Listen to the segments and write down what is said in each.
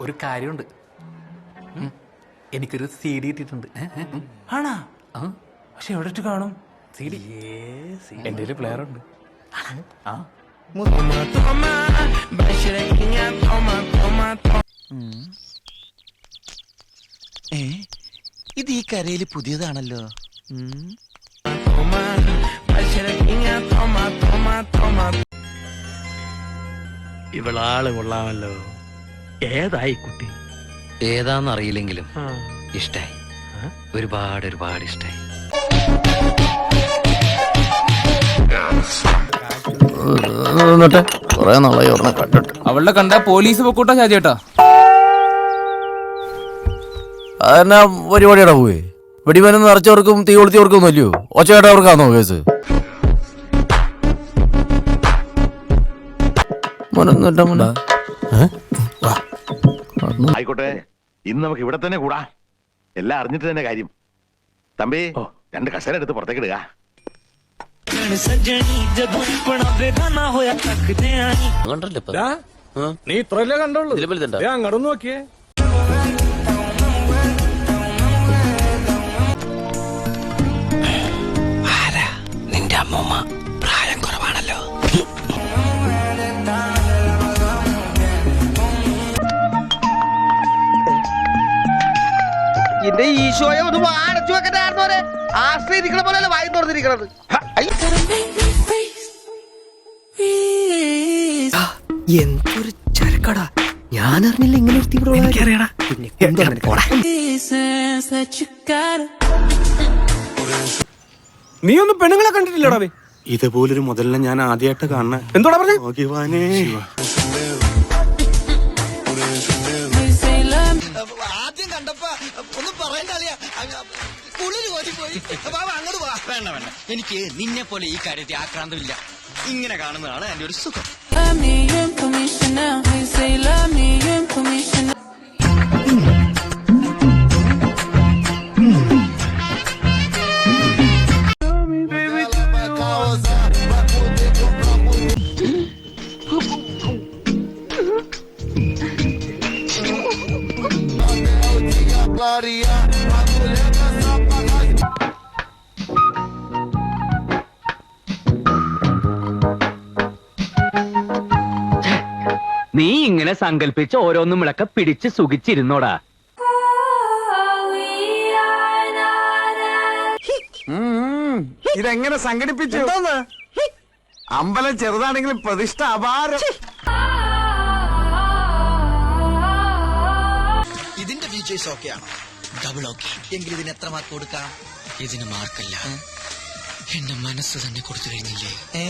ഒരു കാര്യമുണ്ട്. എനിക്കൊരു സി ഡി ഇട്ടിട്ടുണ്ട്. ആണാ? പക്ഷെ എവിടെ ഇട്ട് കാണും? C D. എന്റെ ഒരു പ്ലെയർ ഉണ്ട്. ആ. ഏ ഇത് ഈ കരയിൽ പുതിയതാണല്ലോ. ഇവളാൾ കൊള്ളാമല്ലോ. ഏതായി കുട്ടി? ഏതാന്നറിയില്ലെങ്കിലും ഇഷ്ടായി. ഒരുപാട് ഒരുപാട് ഇഷ്ടായി. എന്നിട്ട് കൊറേ നാളായി ഒരെണ്ണം കണ്ടിട്ട്. അവളുടെ കണ്ട പോലീസ് പൊക്കൂട്ടാ ഷാജേട്ടാ അതെന്നാ പരിപാടിയുടെ പോയി വെടിമരുന്ന് നിറച്ചവർക്കും തീ കൊളുത്തിയവർക്കും ഒന്നും അല്ലയോ ഒച്ചകേട്ടവർക്കാണോ കേസ്? മോനെ. ഏ? ആയിക്കോട്ടെ. ഇന്ന് നമുക്ക് ഇവിടെ തന്നെ കൂടാ. എല്ലാം അറിഞ്ഞിട്ട് തന്നെ കാര്യം. തമ്പി രണ്ട് കസേര എടുത്ത് പുറത്തേക്ക് ഇടുക. നീ ഇത്രല്ലേ കണ്ടോളൂ ഞാൻ കടന്നു നോക്കിയേ. എന്റെ ഈശോയെ ഒന്ന് അടച്ചു വെക്കണ്ടായിരുന്നോരെ ആശ്രയിരിക്കണ പോലെ വായി തുറന്നിരിക്കണത്. എന്തൊരു ചരക്കടാ. ഞാൻ അറിഞ്ഞില്ല ഇങ്ങനെ ഒരു തീവ്രവാദി നീ ഒന്നും പെണ്ണുങ്ങളെ കണ്ടിട്ടില്ലടാ ഇതുപോലൊരു മുതലിനെ ഞാൻ ആദ്യമായിട്ട് കാണണേ എന്തോടാ പറഞ്ഞേ? കണ്ടപ്പോ ഒന്നും പറയണ്ട കുളിര് കോരിപ്പോയി. അങ്ങോട്ട് വാ. വേണ്ട വേണ്ട. എനിക്ക് നിന്നെ പോലെ ഈ കാര്യത്തിൽ ആക്രാന്തമില്ല. ഇങ്ങനെ കാണുന്നതാണ് എന്റെ ഒരു സുഖം. Unconditional. നീ ഇങ്ങനെ സങ്കല്പിച്ച് ഓരോന്നും വിളക്ക പിടിച്ച് സുഖിച്ചിരുന്നോടാ. ഇതെങ്ങനെ സംഘടിപ്പിച്ചു? അമ്പലം ചെറുതാണെങ്കിലും പ്രതിഷ്ഠ അപാരം. ഫീച്ചേഴ്സ് ഓക്കെയാണോ ഡബിൾ ഓക്കെ എങ്കിൽ ഇതിന് എത്ര മാർക്ക് കൊടുക്കാം? ഇതിന് മാർക്കല്ല എന്റെ മനസ്സ് തന്നെ കൊടുത്തു കഴിഞ്ഞില്ലേ? ഏ?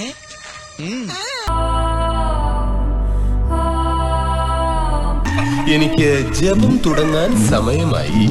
എനിക്ക് ജപം തുടങ്ങാൻ സമയമായി.